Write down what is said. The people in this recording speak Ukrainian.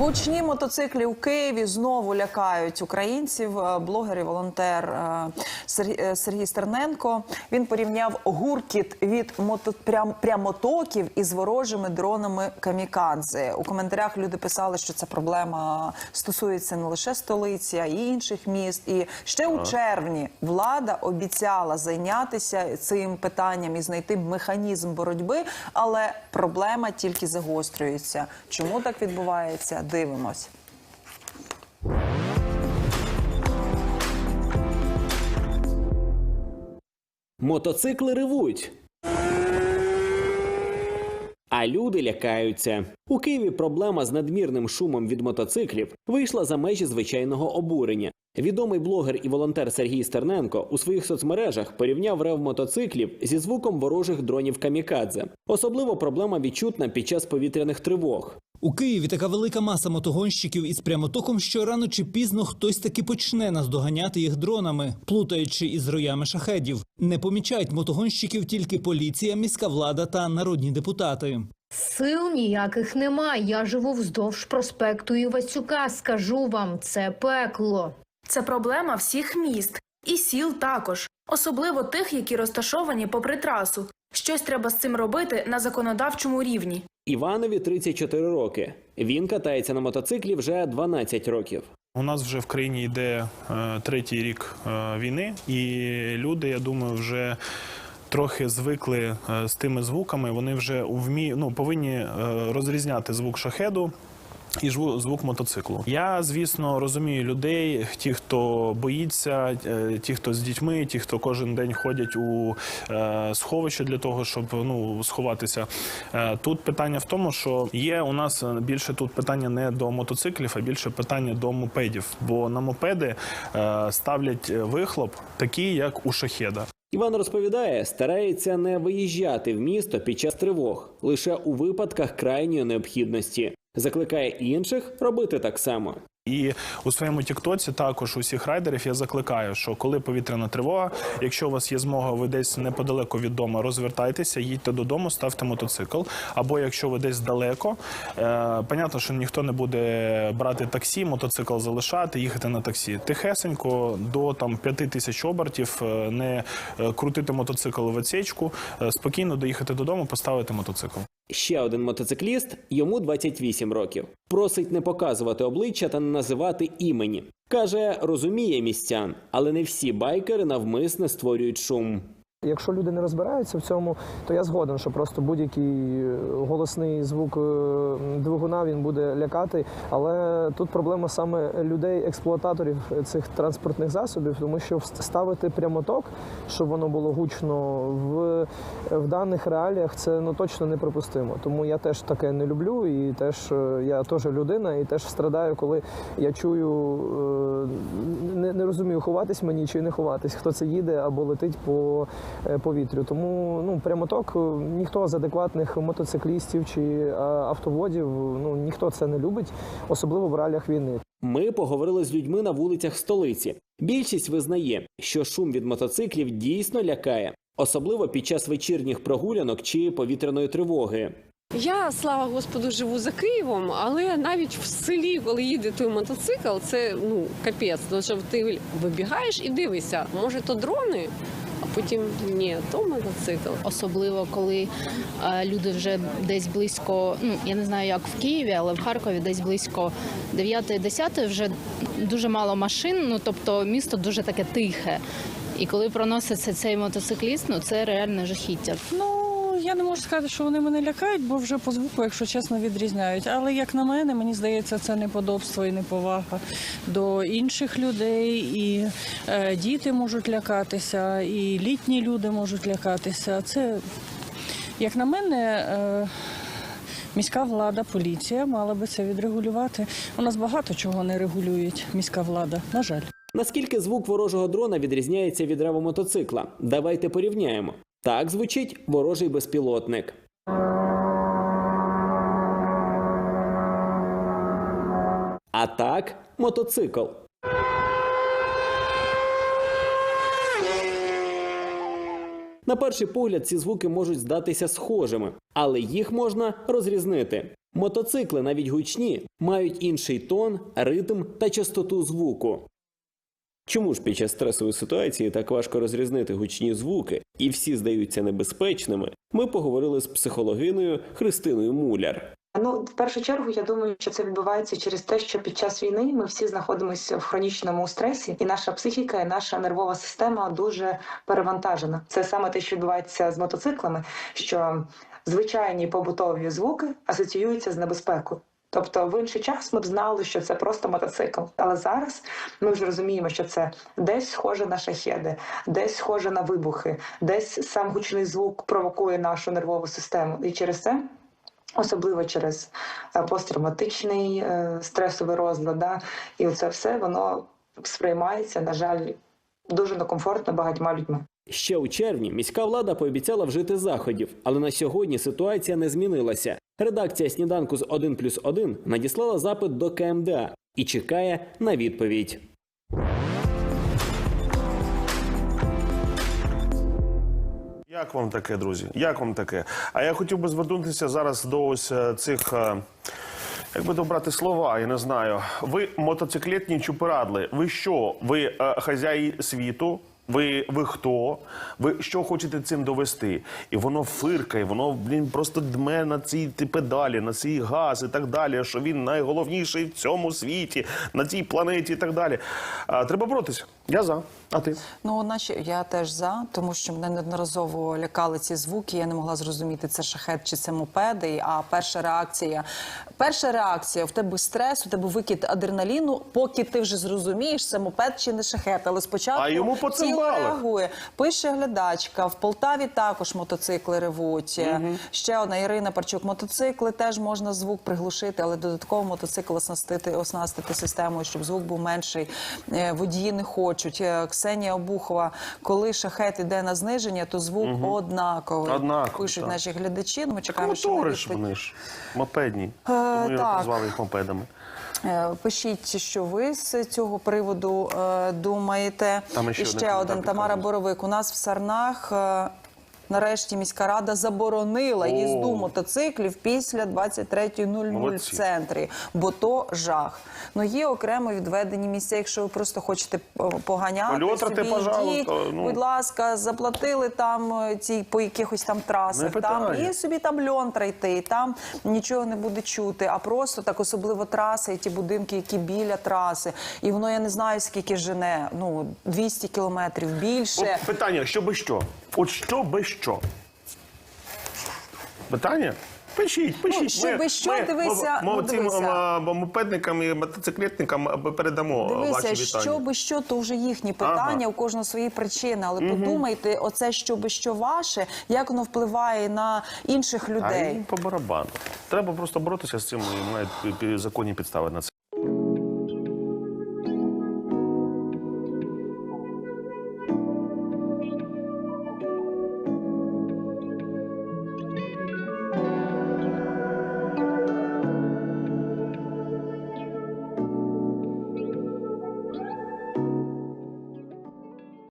Гучні мотоциклі у Києві знову лякають українців. Е, Блогер і волонтер е, Сергій, е, Сергій Стерненко. Він порівняв гуркіт від мото, прям, прямотоків із ворожими дронами камікадзе. У коментарях люди писали, що ця проблема стосується не лише столиці, а й інших міст. І ще у червні влада обіцяла зайнятися цим питанням і знайти механізм боротьби, але проблема тільки загострюється. Чому так відбувається? Дивимось. Мотоцикли ревуть. А люди лякаються. У Києві проблема з надмірним шумом від мотоциклів вийшла за межі звичайного обурення. Відомий блогер і волонтер Сергій Стерненко у своїх соцмережах порівняв рев мотоциклів зі звуком ворожих дронів камікадзе. Особливо проблема відчутна під час повітряних тривог. У Києві така велика маса мотогонщиків із прямотоком, що рано чи пізно хтось таки почне наздоганяти їх дронами, плутаючи із роями шахедів. Не помічають мотогонщиків тільки поліція, міська влада та народні депутати. Сил ніяких нема. Я живу вздовж проспекту Івасюка. Скажу вам, це пекло. Це проблема всіх міст і сіл також, особливо тих, які розташовані попри трасу. Щось треба з цим робити на законодавчому рівні. Іванові 34 роки. Він катається на мотоциклі вже 12 років. У нас вже в країні йде е, третій рік е, війни, і люди, я думаю, вже трохи звикли е, з тими звуками. Вони вже вмі... ну, повинні е, розрізняти звук шахеду. І звук мотоциклу. Я, звісно, розумію людей, ті, хто боїться, е, ті, хто з дітьми, ті, хто кожен день ходять у сховище для того, щоб ну сховатися. Тут питання в тому, що є у нас більше тут питання не до мотоциклів, а більше питання до мопедів. Бо на мопеди ставлять вихлоп такий, як у шахеда. Іван розповідає, старається не виїжджати в місто під час тривог, лише у випадках крайньої необхідності. Закликає інших робити так само. І у своєму тіктоці також усіх райдерів я закликаю, що коли повітряна тривога, якщо у вас є змога, ви десь неподалеку від дому, розвертайтеся, їдьте додому, ставте мотоцикл. Або якщо ви десь далеко, е, понятно, що ніхто не буде брати таксі, мотоцикл залишати, їхати на таксі. Тихесенько до там п'яти тисяч обертів, е, не е, крутити мотоцикл в отсечку, е, спокійно доїхати додому, поставити мотоцикл. Ще один мотоцикліст, йому 28 років. Просить не показувати обличчя та не називати імені. Каже, розуміє містян, але не всі байкери навмисне створюють шум. Якщо люди не розбираються в цьому, то я згоден, що просто будь-який е, голосний звук е, двигуна він буде лякати. Але тут проблема саме людей, експлуататорів цих транспортних засобів, тому що ставити прямоток, щоб воно було гучно в, в даних реаліях, це ну точно неприпустимо. Тому я теж таке не люблю, і теж е, я теж людина, і теж страдаю, коли я чую, не, не розумію, ховатись мені чи не ховатись, хто це їде або летить по повітрю. Тому ну прямоток е, ніхто з адекватних мотоциклістів чи е, автоводів, ну ніхто це не любить, особливо в реаліях війни. Ми поговорили з людьми на вулицях столиці. Більшість визнає, що шум від мотоциклів дійсно лякає, особливо під час вечірніх прогулянок чи повітряної тривоги. Я, слава Господу, живу за Києвом, але навіть в селі, коли їде той мотоцикл, це ну капець. Тому що ти вибігаєш і дивишся, може то дрони, потім ні, то мотоцикл. особливо коли е, люди вже десь близько, ну я не знаю, як в Києві, але в Харкові десь близько 9-10 вже дуже мало машин. Ну тобто місто дуже таке тихе. І коли проноситься цей мотоцикліст, ну це реальне жахіття. Ну, я не можу сказати, що вони мене лякають, бо вже по звуку, якщо чесно, відрізняють. Але як на мене, мені здається, це неподобство і неповага до інших людей. І е, діти можуть лякатися, і літні люди можуть лякатися. Це, як на мене, е, міська влада, поліція мала би це відрегулювати. У нас багато чого не регулюють міська влада, на жаль. Наскільки звук ворожого дрона відрізняється від реву мотоцикла? Давайте порівняємо. Так звучить ворожий безпілотник. А так мотоцикл. На перший погляд ці звуки можуть здатися схожими, але їх можна розрізнити. Мотоцикли, навіть гучні, мають інший тон, ритм та частоту звуку. Чому ж під час стресової ситуації так важко розрізнити гучні звуки і всі здаються небезпечними? Ми поговорили з психологиною Христиною Муляр. Ну, в першу чергу, я думаю, що це відбувається через те, що під час війни ми всі знаходимося в хронічному стресі, і наша психіка, і наша нервова система дуже перевантажена. Це саме те, що відбувається з мотоциклами, що звичайні побутові звуки асоціюються з небезпекою. Тобто в інший час ми б знали, що це просто мотоцикл. Але зараз ми вже розуміємо, що це десь схоже на шахеди, десь схоже на вибухи, десь сам гучний звук провокує нашу нервову систему. І через це особливо через е, посттравматичний е, стресовий розлад. Да? І це все воно сприймається, на жаль, дуже некомфортно багатьма людьми. Ще у червні міська влада пообіцяла вжити заходів, але на сьогодні ситуація не змінилася. Редакція сніданку з 1 плюс 1 надіслала запит до КМДА і чекає на відповідь. Як вам таке, друзі? Як вам таке? А я хотів би звернутися зараз до ось е, цих. е, Як би добрати слова, я не знаю. Ви мотоциклетні чупирадли. Ви що? Ви е, хазяї світу? Ви, ви хто? Ви що хочете цим довести? І воно фиркає, воно блін просто дме на ці ті педалі, на цей газ і так далі. Що він найголовніший в цьому світі, на цій планеті і так далі. А, треба боротися. Я за. А ти? Ну, наче я теж за, тому що мене неодноразово лякали ці звуки. Я не могла зрозуміти, це шахет чи це мопеди. А перша реакція, перша реакція в тебе стрес, у тебе викид адреналіну, поки ти вже зрозумієш, це мопед чи не шахет. Але спочатку А йому по реагує. Пише глядачка в Полтаві також мотоцикли ревуть. Ще одна Ірина Парчук. Мотоцикли теж можна звук приглушити, але додатково мотоцикл оснастити, оснастити системою, щоб звук був менший. Е, Водії не хочуть. Е, Ксенія Обухова, коли шахет іде на зниження, то звук однаковий. Однаковий, Пишуть так. наші глядачі. Ну, Ми чекаємо, що вони ж вони ж мопедні. Е, Ми так. назвали їх мопедами. Е, Пишіть, що ви з цього приводу е, думаєте. Там ще І ще один Тамара. Боровик. У нас в Сарнах. Нарешті міська рада заборонила їзду мотоциклів після 23.00 в центрі, бо то жах. Ну є окремо відведені місця. Якщо ви просто хочете поганяти, Польотрати, собі йдіть, ну. будь ласка, заплатили там е, ці по якихось там трасах. Там і собі там льонтра йти, і там нічого не буде чути. А просто так, особливо траси, і ті будинки, які біля траси. І воно я не знаю, скільки жене. Ну 200 кілометрів більше. От питання, що би що? От що би що? Питання? Пишіть, пишіть. Ну, що би що, дивися, Ми, ну, цим дивися. м, м, мопедникам і мотоциклетникам е, передамо Дивися, ваші вітання. що би що, то вже їхні питання, Ага. у кожного свої причини. Але подумайте, оце що би що ваше, як воно впливає на інших А людей. їм по барабану. Треба просто боротися з цим і мають законні підстави на це.